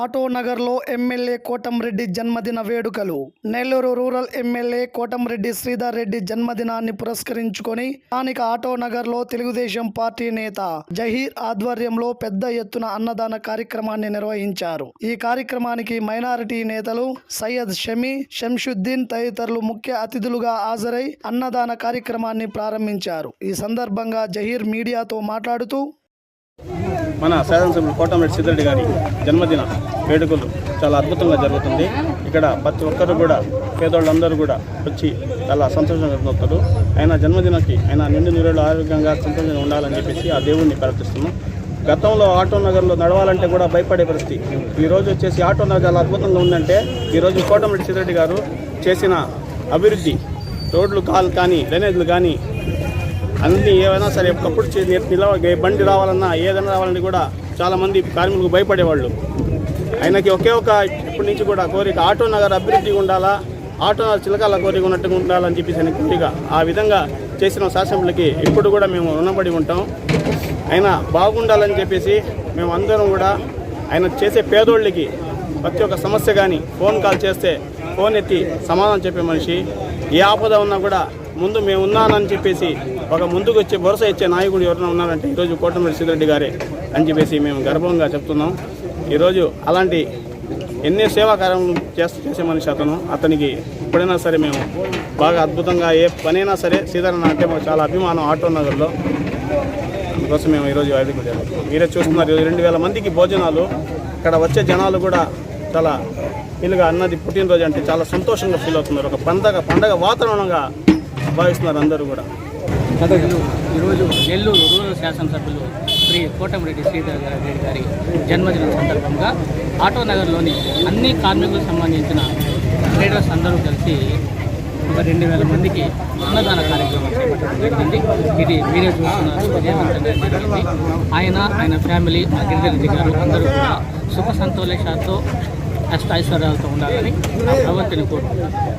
Auto నగర్లో MLA Kotamreddy జన్మదిన వేడుకలు. నెల్లూరు రూరల్ ఎమ్మెల్యే కోటంరెడ్డి శ్రీధర్ రెడ్డి జన్మదినాన్ని పురస్కరించుకొని స్థానిక ఆటో నగర్లో తెలుగుదేశం పార్టీ నేత జహీర్ ఆధ్వర్యంలో పెద్ద ఎత్తున అన్నదాన కార్యక్రమాన్ని నిర్వహించారు. ఈ కార్యక్రమానికి మైనారిటీ నేతలు సయ్యద్ షమీ షంషుద్దీన్ తదితరులు ముఖ్య అతిథులుగా హాజరై అన్నదాన కార్యక్రమాన్ని ప్రారంభించారు. ఈ సందర్భంగా జహీర్ మీడియాతో మాట్లాడుతూ మన శాసనసభ్యులు కోటమిరెడ్డి సిద్ధిరెడ్డి గారి జన్మదిన వేడుకలు చాలా అద్భుతంగా జరుగుతుంది. ఇక్కడ ప్రతి ఒక్కరు కూడా పేదోళ్ళందరూ కూడా వచ్చి చాలా సంతోషంగా జరుపుతారు ఆయన జన్మదినకి ఆయన నిండు నీళ్ళు ఆరోగ్యంగా సంతోషంగా ఉండాలని చెప్పేసి ఆ దేవుణ్ణి ప్రార్థిస్తున్నాం. గతంలో ఆటో నగర్లో నడవాలంటే కూడా భయపడే పరిస్థితి. ఈ రోజు వచ్చేసి ఆటో నగర్ చాలా అద్భుతంగా ఉందంటే ఈరోజు కోటమిరెడ్డి సిద్ధిరెడ్డి గారు చేసిన అభివృద్ధి రోడ్లు కాల్ కానీ డ్రైనేజ్లు కానీ అన్ని ఏవైనా సరే ఒకప్పుడు చే- నిలవ బండి రావాలన్నా ఏదైనా రావాలని కూడా చాలామంది కార్మికులకు భయపడేవాళ్ళు. ఆయనకి ఒకే ఒక ఇప్పటి నుంచి కూడా కోరిక ఆటో నగర్ అభివృద్ధి ఉండాలా ఆటో నగర్ చిలకాల కోరిక ఉన్నట్టుగా ఉండాలని చెప్పేసి ఆయన కోరిక. ఆ విధంగా చేసిన శాసనలకి ఇప్పుడు కూడా మేము రుణపడి ఉంటాం. ఆయన బాగుండాలని చెప్పేసి మేము అందరం కూడా ఆయన చేసే పేదోళ్ళకి ప్రతి ఒక్క సమస్య కానీ ఫోన్ కాల్ చేస్తే ఫోన్ ఎత్తి సమాధానం చెప్పే మనిషి. ఏ ఆపద ఉన్నా కూడా ముందు మేము ఉన్నానని చెప్పేసి ఒక ముందుకు వచ్చే భరోసా ఇచ్చే నాయకుడు ఎవరైనా ఉన్నారంటే ఈరోజు కోటమిరెడ్డి సిద్ధిరెడ్డి గారే అని చెప్పేసి మేము గర్వంగా చెప్తున్నాం. ఈరోజు అలాంటి ఎన్ని సేవా కార్యక్రమం చేస్తూ చేసే మనిషి అతను. అతనికి ఎప్పుడైనా సరే మేము బాగా అద్భుతంగా ఏ పనైనా సరే సీతారామ అంటే మాకు చాలా అభిమానం ఆటో నగర్లో. అందుకోసం మేము ఈరోజు వేడుకలు మీరే చూస్తున్నారు ఈరోజు రెండు వేల మందికి భోజనాలు. ఇక్కడ వచ్చే జనాలు కూడా చాలా వీలుగా అన్నది పుట్టినరోజు అంటే చాలా సంతోషంగా ఫీల్ అవుతున్నారు. ఒక పండగ పండగ వాతావరణంగా భావిస్తున్నారు అందరూ కూడా. ఈరోజు నెల్లూరు రూరల్ శాసనసభ్యులు శ్రీ కోటమిరెడ్డి శ్రీధర్ రెడ్డి గారి జన్మదినం సందర్భంగా ఆటో నగర్లోని అన్ని కార్మికులకు సంబంధించిన ట్రేడర్స్ అందరూ కలిసి ఒక రెండు వేల మందికి అన్నదాన కార్యక్రమం చేపట్టడం జరిగింది. ఇది మీరే చూస్తున్నారు. విజయవంతంగా జరిగింది. ఆయన ఆయన ఫ్యామిలీ మా గిరిజరెడ్డి గారు అందరూ కూడా సుఖ సంతోషాలతో అష్ట ఐశ్వర్యాలతో ఉండాలని భగవంతుని కోరుకుంటున్నాను.